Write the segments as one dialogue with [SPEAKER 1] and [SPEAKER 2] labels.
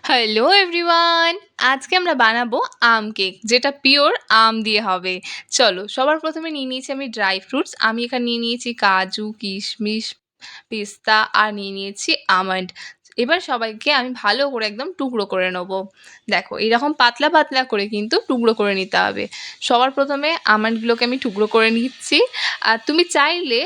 [SPEAKER 1] Hello everyone আজকে আমরা বানাবো আম কেক যেটা পিওর আম দিয়ে হবে। চলো, সবার প্রথমে নিয়ে নিয়েছি আমি ড্রাই ফ্রুটস আমি এখানে নিয়ে নিয়েছি কাজু, কিশমিশ, পিস্তা, আর নিয়ে নিয়েছি আমন্ড এবার সবাইকে আমি ভালো করে একদম টুকরো করে নেব। দেখো, এরকম পাতলা পাতলা করে কিন্তু টুকরো করে নিতে হবে। সবার প্রথমে আমন্ডগুলোকে আমি টুকরো করে নিচ্ছি। আর তুমি চাইলে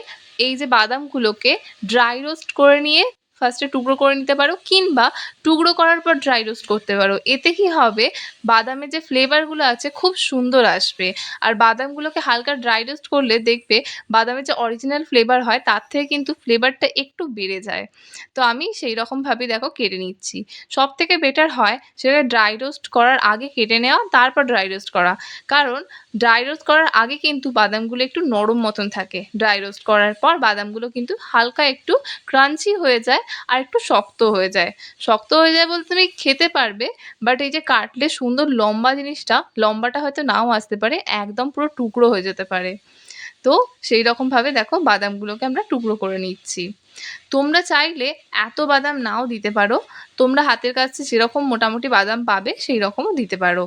[SPEAKER 1] এই যে বাদামগুলোকে ড্রাই রোস্ট করে নিয়ে ফার্স্টে টুকরো করে নিতে পারো, কিংবা টুকরো করার পর ড্রাই রোস্ট করতে পারো। এতে কি হবে? বাদামের যে ফ্লেভারগুলো আছে, খুব সুন্দর আসবে। আর বাদামগুলোকে হালকা ড্রাই রোস্ট করলে দেখবে বাদামের যে অরিজিনাল ফ্লেভার হয়, তার থেকে কিন্তু ফ্লেভারটা একটু বেড়ে যায়। তো আমি সেই রকমভাবে দেখো কেটে নিচ্ছি। সব থেকে বেটার হয় সেটা ড্রাই রোস্ট করার আগে কেটে নেওয়া, তারপর ড্রাই রোস্ট করা। কারণ ড্রাই রোস্ট করার আগে কিন্তু বাদামগুলো একটু নরম মতন থাকে। ড্রাই রোস্ট করার পর বাদামগুলো কিন্তু হালকা একটু ক্রাঞ্চি হয়ে যায় আর একটু শক্ত হয়ে যায়। শক্ত হয়ে যায় বলতে তুমি খেতে পারবে বাট এই যে কাটলে সুন্দর লম্বা জিনিসটা, লম্বাটা হয়তো নাও আসতে পারে, একদম পুরো টুকরো হয়ে যেতে পারে। তো সেই রকমভাবে দেখো বাদামগুলোকে আমরা টুকরো করে নিচ্ছি। তোমরা চাইলে এত বাদাম নাও দিতে পারো। তোমরা হাতের কাছে যেরকম মোটামুটি বাদাম পাবে সেই রকমও দিতে পারো।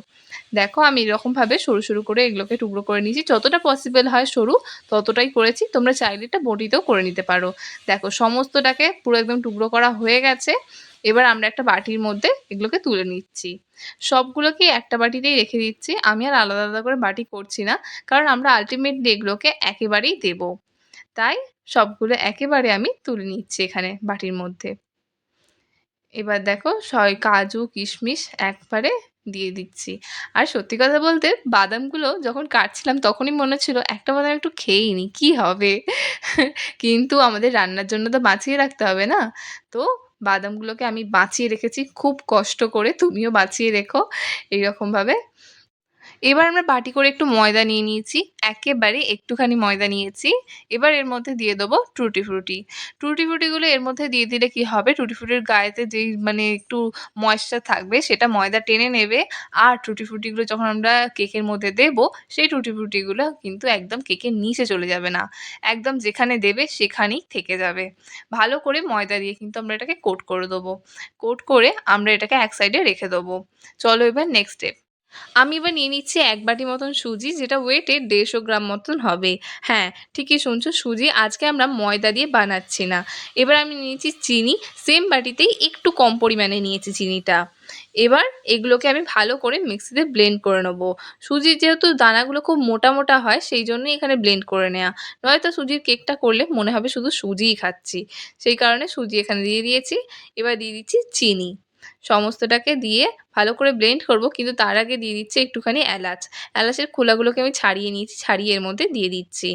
[SPEAKER 1] দেখো, আমি এরকমভাবে সরু সরু করে এগুলোকে টুকরো করে নিয়েছি। যতটা পসিবল হয় সরু, ততটাই করেছি। তোমরা চাইলে এটা বটিতেও করে নিতে পারো। দেখো, সমস্তটাকে পুরো একদম টুকরো করা হয়ে গেছে। এবার আমরা একটা বাটির মধ্যে এগুলোকে তুলে নিচ্ছি। সবগুলোকে একটা বাটিতেই রেখে দিচ্ছি। আমি আর আলাদা আলাদা করে বাটি করছি না। কারণ আমরা আলটিমেটলি এগুলোকে একেবারেই দেব। তাই সবগুলো একেবারে আমি তুলে নিচ্ছি এখানে বাটির মধ্যে। এবার দেখো সয়, কাজু, কিশমিশ একবারে দিয়ে দিচ্ছি। আর সত্যি কথা বলতে বাদামগুলো যখন কাটছিলাম তখনই মনে ছিল একটা বাদাম একটু খেয়েই নি কী হবে? কিন্তু আমাদের রান্নার জন্য তো বাঁচিয়ে রাখতে হবে না? তো বাদামগুলোকে আমি বাঁচিয়ে রেখেছি, খুব কষ্ট করে তুমিও বাঁচিয়ে রেখো। এইরকমভাবে এবার আমরা বাটি করে একটু ময়দা নিয়ে নিয়েছি, একেবারে একটুখানি ময়দা নিয়েছি। এবার এর মধ্যে দিয়ে দেবো টুটি ফ্রুটি। টুটি ফ্রুটিগুলো এর মধ্যে দিয়ে দিলে কি হবে? টুটি ফ্রুটির গায়েতে যেই মানে একটু ময়েশ্চার থাকবে, সেটা ময়দা টেনে নেবে। আর টুটি ফ্রুটিগুলো যখন আমরা কেকের মধ্যে দেব, সেই টুটি ফ্রুটিগুলো কিন্তু একদম কেকের নিচে চলে যাবে না। একদম যেখানে দেবে, সেখানেই থেকে যাবে। ভালো করে ময়দা দিয়ে কিন্তু আমরা এটাকে কোট করে দেবো। কোট করে আমরা এটাকে এক সাইডে রেখে দেবো। চলো এবার নেক্সট স্টেপ আমি এবার নিয়ে নিচ্ছি এক বাটি মতন সুজি, যেটা ওয়েটে দেড়শো গ্রাম মতন হবে। হ্যাঁ ঠিকই শুনছো, সুজি আজকে আমরা ময়দা দিয়ে বানাচ্ছি না। এবার আমি নিয়েছি চিনি সেম বাটিতেই একটু কম পরিমাণে নিয়েছি চিনিটা। এবার এগুলোকে আমি ভালো করে মিক্সিতে ব্লেন্ড করে নেব। সুজির যেহেতু দানাগুলো খুব মোটা মোটা হয়, সেই জন্যই এখানে ব্লেন্ড করে নেওয়া নয়তো সুজির কেকটা করলে মনে হবে শুধু সুজিই খাচ্ছি। সেই কারণে সুজি এখানে দিয়ে দিয়েছি। এবার দিয়ে দিচ্ছি চিনি। সমস্তটাকে দিয়ে ভালো করে ব্লেন্ড করব, কিন্তু তার আগে দিয়ে দিচ্ছি একটুখানি এলাচ। এলাচের খোলাগুলোকে আমি ছাড়িয়ে নিয়েছি, ছাড়িয়ে এর মধ্যে দিয়ে দিচ্ছি।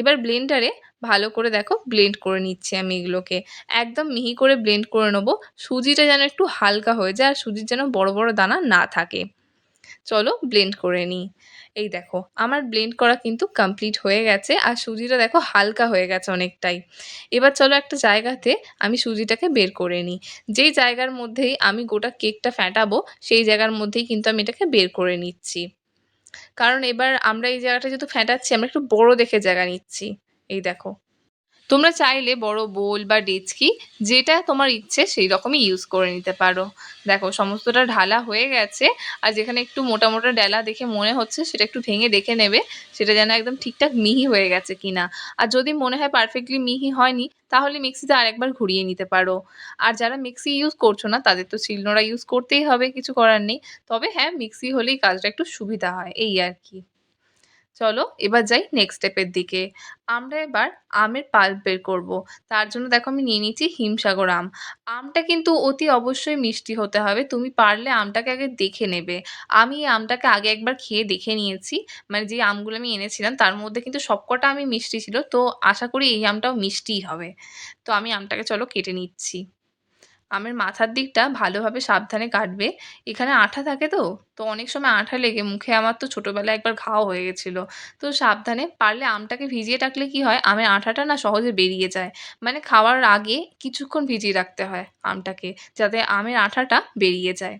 [SPEAKER 1] এবার ব্লেন্ডারে ভালো করে দেখো ব্লেন্ড করে নিচ্ছি আমি এগুলোকে। একদম মিহি করে ব্লেন্ড করে নেব। সুজিটা যেন একটু হালকা হয়ে যায় আর সুজির যেন বড় বড় দানা না থাকে। চলো ব্লেন্ড করে নিই। এই দেখো, আমার ব্লেন্ড করা কিন্তু কমপ্লিট হয়ে গেছে আর সুজিটা দেখো হালকা হয়ে গেছে অনেকটাই। এবার চলো একটা জায়গাতে আমি সুজিটাকে বের করে নিই। যেই জায়গার মধ্যেই আমি গোটা কেকটা ফ্যাটাবো সেই জায়গার মধ্যেই কিন্তু আমি এটাকে বের করে নিচ্ছি। কারণ এবার আমরা এই জায়গাটা যেহেতু ফ্যাটাচ্ছি আমরা একটু বড় দেখে জায়গা নিচ্ছি। এই দেখো তোমরা চাইলে বড় বোল বা ডেচকি, যেটা তোমার ইচ্ছে সেই রকমই ইউজ করে নিতে পারো। দেখো, সমস্তটা ঢালা হয়ে গেছে, আর যেখানে একটু মোটা মোটা ডেলা দেখে মনে হচ্ছে, সেটা একটু ভেঙে দেখে নেবে, সেটা যেন একদম ঠিকঠাক মিহি হয়ে গেছে কিনা। আর যদি মনে হয় পারফেক্টলি মিহি হয়নি, তাহলে মিক্সিতে আরেকবার ঘুরিয়ে নিতে পারো। আর যারা মিক্সি ইউজ করছ না, তাদের তো শিলনোড়া ইউজ করতেই হবে, কিছু করার নেই। তবে হ্যাঁ মিক্সি হলেই কাজটা একটু সুবিধা হয়, এই আর কি। চলো, এবার যাই নেক্সট স্টেপের দিকে। আমরা এবার আমের পাল্প বের করব। তার জন্য দেখো আমি নিয়ে নিচ্ছি হিমসাগর আম। আমটা কিন্তু অতি অবশ্যই মিষ্টি হতে হবে। তুমি পারলে আমটাকে আগে দেখে নেবে। আমি এই আমটাকে আগে একবার খেয়ে দেখে নিয়েছি। মানে যে আমগুলো আমি এনেছিলাম, তার মধ্যে কিন্তু সবকটা আমি মিষ্টি ছিল। তো আশা করি এই আমটাও মিষ্টিই হবে। তো আমি আমটাকে চলো কেটে নিচ্ছি। আমের মাথার দিকটা ভালোভাবে সাবধানে কাটবে। এখানে আঠা থাকে তো? তো অনেক সময় আঠা লেগে মুখে আমার তো ছোটোবেলায় একবার ঘাও হয়ে গেছিল। তো সাবধানে পারলে আমটাকে ভিজিয়ে রাখলে কি হয়? আমের আঠাটা না সহজে বেরিয়ে যায়। মানে খাওয়ার আগে কিছুক্ষণ ভিজিয়ে রাখতে হয় আমটাকে, যাতে আমের আঠাটা বেরিয়ে যায়।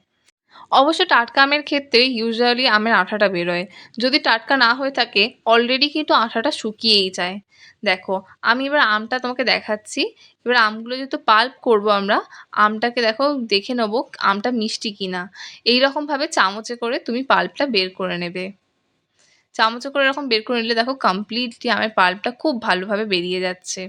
[SPEAKER 1] অবশ্য টাটকা আমের ক্ষেত্রে ইউজুয়ালি আমের আঠাটা বেরোয়। যদি টাটকা না হয়ে থাকে অলরেডি কিন্তু আঠাটা শুকিয়েই যায়। দেখো, আমি এবার আমটা তোমাকে দেখাচ্ছি। এবার আমগুলো যেহেতু পাল্প করব আমরা, আমটাকে দেখো, দেখে নেব আমটা মিষ্টি কিনা। এই রকমভাবে চামচে করে তুমি পাল্পটা বের করে নেবে। চামচে করে এরকম বের করে নিলে দেখো কমপ্লিটলি আমের পাল্পটা খুব ভালোভাবে বেরিয়ে যাচ্ছে।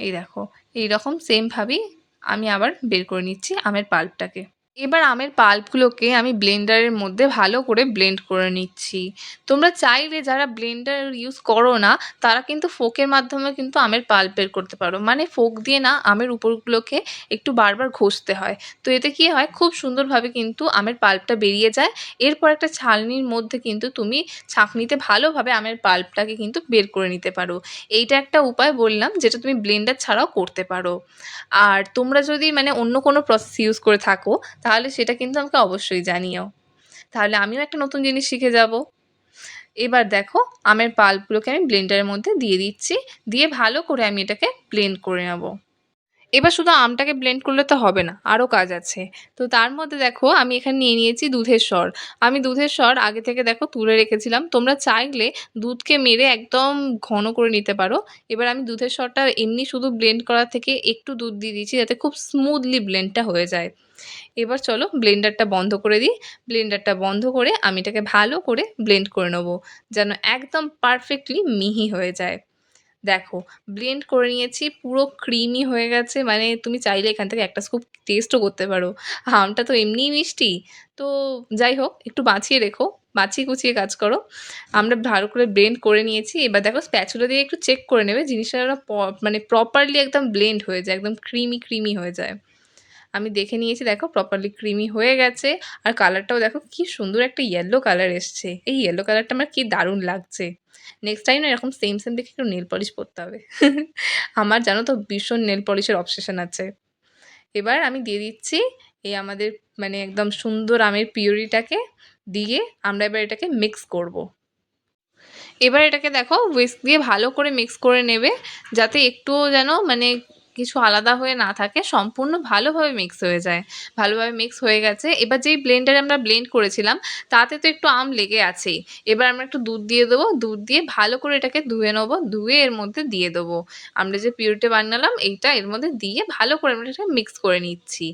[SPEAKER 1] এই দেখো এই রকম সেমভাবেই আমি আবার বের করে নিচ্ছি আমের পাল্পটাকে এবার আমের পাল্পগুলোকে আমি ব্লেন্ডারের মধ্যে ভালো করে ব্লেন্ড করে নিচ্ছি। তোমরা চাইলে যারা ব্লেন্ডার ইউজ করো না, তারা কিন্তু ফোকের মাধ্যমে কিন্তু আমের পাল্প বের করতে পারো। মানে ফোক দিয়ে না, আমের উপরগুলোকে একটু বারবার ঘষতে হয়। তো এতে কী হয়, খুব সুন্দরভাবে কিন্তু আমের পাল্পটা বেরিয়ে যায়। এরপর একটা ছালনির মধ্যে কিন্তু তুমি ছাঁকনিতে ভালোভাবে আমের পাল্পটাকে কিন্তু বের করে নিতে পারো। এইটা একটা উপায় বললাম, যেটা তুমি ব্লেন্ডার ছাড়াও করতে পারো। আর তোমরা যদি মানে অন্য কোনো প্রসেস ইউজ করে থাকো তাহলে সেটা কিন্তু আমাকে অবশ্যই জানিও। তাহলে আমিও একটা নতুন জিনিস শিখে যাব। এবার দেখো, আমের পালগুলোকে আমি ব্লেন্ডারের মধ্যে দিয়ে দিচ্ছি। দিয়ে ভালো করে আমি এটাকে ব্লেন্ড করে নেব। এবার শুধু আমটাকে ব্লেন্ড করলে তো হবে না আরও কাজ আছে। তো তার মধ্যে দেখো, আমি এখানে নিয়ে নিয়েছি দুধের স্বর আমি দুধের স্বর আগে থেকে দেখো তুলে রেখেছিলাম। তোমরা চাইলে দুধকে মেরে একদম ঘন করে নিতে পারো। এবার আমি দুধের স্বরটা এমনি শুধু ব্লেন্ড করার থেকে একটু দুধ দিয়ে দিয়েছি যাতে খুব স্মুথলি ব্লেন্ডটা হয়ে যায়। এবার চলো ব্লেন্ডারটা বন্ধ করে দিই। ব্লেন্ডারটা বন্ধ করে আমি এটাকে ভালো করে ব্লেন্ড করে নেব, যেন একদম পারফেক্টলি মিহি হয়ে যায়। দেখো ব্লেন্ড করে নিয়েছি, পুরো ক্রিমি হয়ে গেছে। মানে তুমি চাইলে এখান থেকে একটা স্কুপ টেস্টও করতে পারো। আমটা তো এমনিই মিষ্টি। তো যাই হোক, একটু বাঁচিয়ে রেখো, বাঁচিয়ে কুচিয়ে কাজ করো। আমরা ভালো করে ব্লেন্ড করে নিয়েছি। এবার দেখো স্প্যাচুলা দিয়ে একটু চেক করে নেবে। জিনিসটা মানে প্রপারলি একদম ব্লেন্ড হয়ে যায়, একদম ক্রিমি ক্রিমি হয়ে যায়। আমি দেখে নিয়েছি, দেখো প্রপারলি ক্রিমি হয়ে গেছে। আর কালারটাও দেখো, কি সুন্দর একটা ইয়েলো কালার এসছে। এই ইয়েলো কালারটা আমার কি দারুণ লাগছে। নেক্সট টাইম না এরকম সেম সেম দেখে একটু নেল পলিশ পরতে হবে। আমার জানো তো ভীষণ নেল পলিশের অবসেশন আছে। এবার আমি দিয়ে দিচ্ছি এই আমাদের মানে একদম সুন্দর আমের পিউরিটাকে দিয়ে আমরা এবার এটাকে মিক্স করব। এবার এটাকে দেখো উইস্ক দিয়ে ভালো করে মিক্স করে নেবে, যাতে একটুও যেন মানে কিছু আলাদা হয়ে না থাকে, সম্পূর্ণ ভালোভাবে মিক্স হয়ে যায়। ভালোভাবে মিক্স হয়ে গেছে। এবার যেই ব্লেন্ডারে আমরা ব্লেন্ড করেছিলাম, তাতে তো একটু আম লেগে আছেই। এবার আমরা একটু দুধ দিয়ে দেবো। দুধ দিয়ে ভালো করে এটাকে ধুয়ে নেব। ধুয়ে এর মধ্যে দিয়ে দেবো। আমরা যে পিউরিটা বানালাম, এইটা এর মধ্যে দিয়ে ভালো করে আমরা এটা মিক্স করে নিচ্ছি।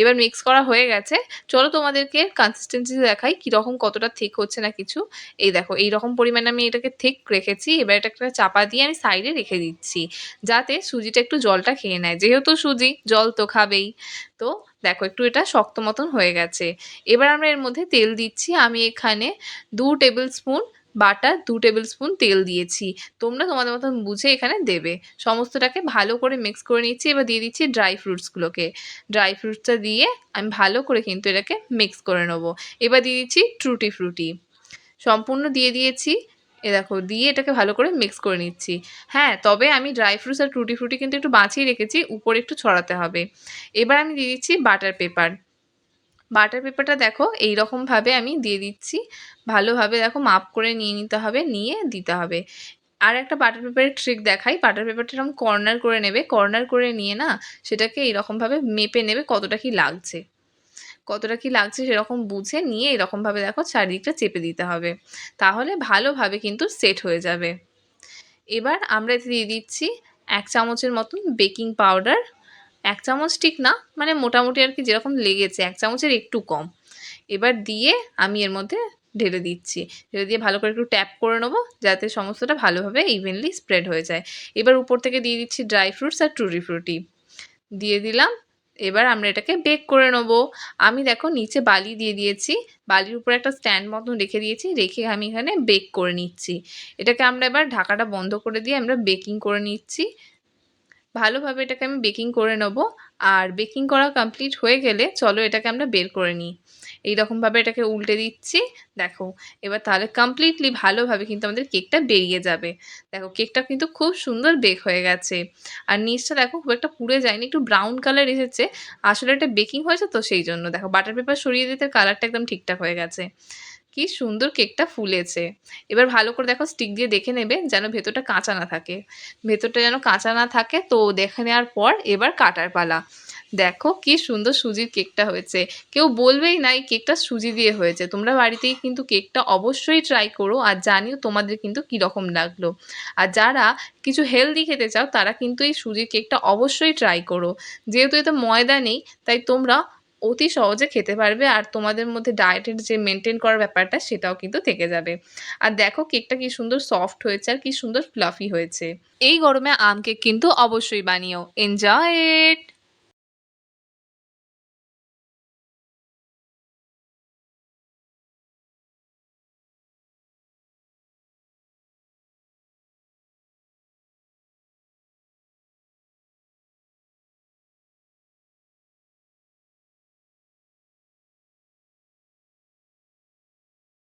[SPEAKER 1] এবার মিক্স করা হয়ে গেছে। চলো তোমাদেরকে কনসিস্টেন্সি দেখাই, কীরকম কতটা ঠিক হচ্ছে না কিছু। এই দেখো এই রকম পরিমাণে আমি এটাকে ঠিক রেখেছি। এবার এটা একটা চাপা দিয়ে আমি সাইডে রেখে দিচ্ছি। যাতে সুজিটা একটু জলটা খেয়ে নেয়। যেহেতু সুজি, জল তো খাবেই। তো দেখো একটু এটা শক্ত মতন হয়ে গেছে। এবার আমরা এর মধ্যে তেল দিচ্ছি। আমি এখানে দু টেবিল স্পুন বাটার, দু টেবিল স্পুন তেল দিয়েছি। তোমরা তোমাদের মতন বুঝে এখানে দেবে। সমস্তটাকে ভালো করে মিক্স করে নিচ্ছি। এবার দিয়ে দিচ্ছি ড্রাই ফ্রুটসগুলোকে ড্রাই ফ্রুটসটা দিয়ে আমি ভালো করে কিন্তু এটাকে মিক্স করে নেব। এবার দিয়ে দিচ্ছি ট্রুটি ফ্রুটি সম্পূর্ণ দিয়ে দিয়েছি। এ দেখো, দিয়ে এটাকে ভালো করে মিক্স করে নিচ্ছি। হ্যাঁ তবে আমি ড্রাই ফ্রুটস আর টুটি ফ্রুটি কিন্তু একটু বাঁচিয়ে রেখেছি, উপরে একটু ছড়াতে হবে। এবার আমি দিয়ে দিচ্ছি বাটার পেপার বাটার পেপারটা দেখো এই রকমভাবে আমি দিয়ে দিচ্ছি। ভালোভাবে দেখো মাপ করে নিয়ে নিতে হবে, নিয়ে দিতে হবে। আর একটা বাটার পেপারের ট্রিক দেখাই। বাটার পেপারটা এরকম কর্নার করে নেবে। কর্নার করে নিয়ে না, সেটাকে এইরকমভাবে মেপে নেবে কতটা কি লাগছে। কতটা কি লাগছে সেরকম বুঝে নিয়ে এরকমভাবে দেখো চারিদিকটা চেপে দিতে হবে। তাহলে ভালোভাবে কিন্তু সেট হয়ে যাবে। এবার আমরা এতে দিয়ে দিচ্ছি এক চামচের মতন বেকিং পাউডার এক চামচ ঠিক না মানে মোটামুটি আর কি যেরকম লেগেছে, এক চামচের একটু কম। এবার দিয়ে আমি এর মধ্যে ঢেলে দিচ্ছি। ঢেলে দিয়ে ভালো করে একটু ট্যাপ করে নেব যাতে সমস্তটা ভালোভাবে ইভেনলি স্প্রেড হয়ে যায়। এবার উপর থেকে দিয়ে দিচ্ছি ড্রাই ফ্রুটস আর টুরি ফ্রুটি দিয়ে দিলাম। এবার আমরা এটাকে বেক করে নেব। আমি দেখো নিচে বালি দিয়ে দিয়েছি। বালির উপরে একটা স্ট্যান্ড মতন রেখে দিয়েছি। রেখে আমি এখানে বেক করে নিচ্ছি। এটাকে আমরা এবার ঢাকাটা বন্ধ করে দিয়ে আমরা বেকিং করে নিচ্ছি। ভালোভাবে এটাকে আমি বেকিং করে নেব। আর বেকিং করা কমপ্লিট হয়ে গেলে চলো এটাকে আমরা বের করে নিই। এই এইরকমভাবে এটাকে উল্টে দিচ্ছি, দেখো। এবার তাহলে কমপ্লিটলি ভালোভাবে কিন্তু আমাদের কেকটা বেরিয়ে যাবে। দেখো কেকটা কিন্তু খুব সুন্দর বেক হয়ে গেছে। আর নিচটা দেখো, খুব একটা পুড়ে যায়নি, একটু ব্রাউন কালার এসেছে। আসলে এটা বেকিং হয়েছে তো সেই জন্য। দেখো বাটার পেপার সরিয়ে দিতে কালারটা একদম ঠিকঠাক হয়ে গেছে। কি সুন্দর কেকটা ফুলেছে। এবার ভালো করে দেখো স্টিক দিয়ে দেখে নেবে যেন ভেতরটা কাঁচা না থাকে। ভেতরটা যেন কাঁচা না থাকে, তো দেখে নেওয়ার পর এবার কাটার পালা। দেখো কি সুন্দর সুজির কেকটা হয়েছে। কেউ বলবেই না এই কেকটা সুজি দিয়ে হয়েছে। তোমরা বাড়িতেই কিন্তু কেকটা অবশ্যই ট্রাই করো আর জানিও তোমাদের কিন্তু কীরকম লাগল। আর যারা কিছু হেলদি খেতে চাও, তারা কিন্তু এই সুজির কেকটা অবশ্যই ট্রাই করো। যেহেতু এতে ময়দা নেই, তাই তোমরা অতি সহজে খেতে পারবে আর তোমাদের মধ্যে ডায়েটের যে মেনটেন করার ব্যাপারটা সেটাও কিন্তু থেকে যাবে। আর দেখো কেকটা কি সুন্দর সফট হয়েছে আর কি সুন্দর ফ্লাফি হয়েছে। এই গরমে আম কেক কিন্তু অবশ্যই বানিও। Enjoy it